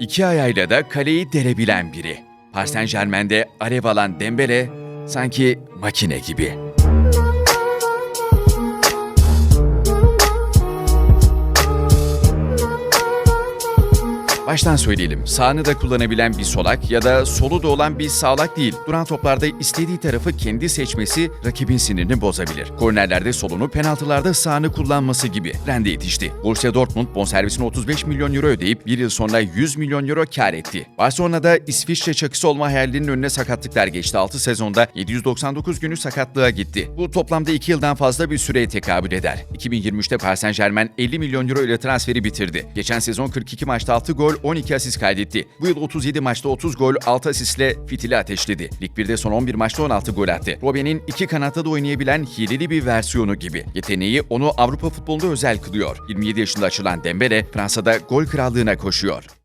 İki ayağıyla da kaleyi delebilen biri. Paris Saint Germain'de alev alan Dembele sanki makine gibi. Baştan söyleyelim, sağını da kullanabilen bir solak ya da solu da olan bir sağlak değil. Duran toplarda istediği tarafı kendi seçmesi rakibin sinirini bozabilir. Kornerlerde solunu, penaltılarda sağını kullanması gibi. Rende yetişti. Borussia Dortmund bonservisine 35 milyon euro ödeyip bir yıl sonra 100 milyon euro kar etti. Barcelona'da İsviçre çakısı olma hayalinin önüne sakatlıklar geçti. 6 sezonda 799 günü sakatlığa gitti. Bu toplamda 2 yıldan fazla bir süreye tekabül eder. 2023'te Paris Saint Germain 50 milyon euro ile transferi bitirdi. Geçen sezon 42 maçta 6 gol, 12 asist kaydetti. Bu yıl 37 maçta 30 gol, 6 asistle fitili ateşledi. Lig 1'de son 11 maçta 16 gol attı. Robben'in iki kanatta da oynayabilen hileli bir versiyonu gibi. Yeteneği onu Avrupa futbolunda özel kılıyor. 27 yaşında açılan Dembele, Fransa'da gol krallığına koşuyor.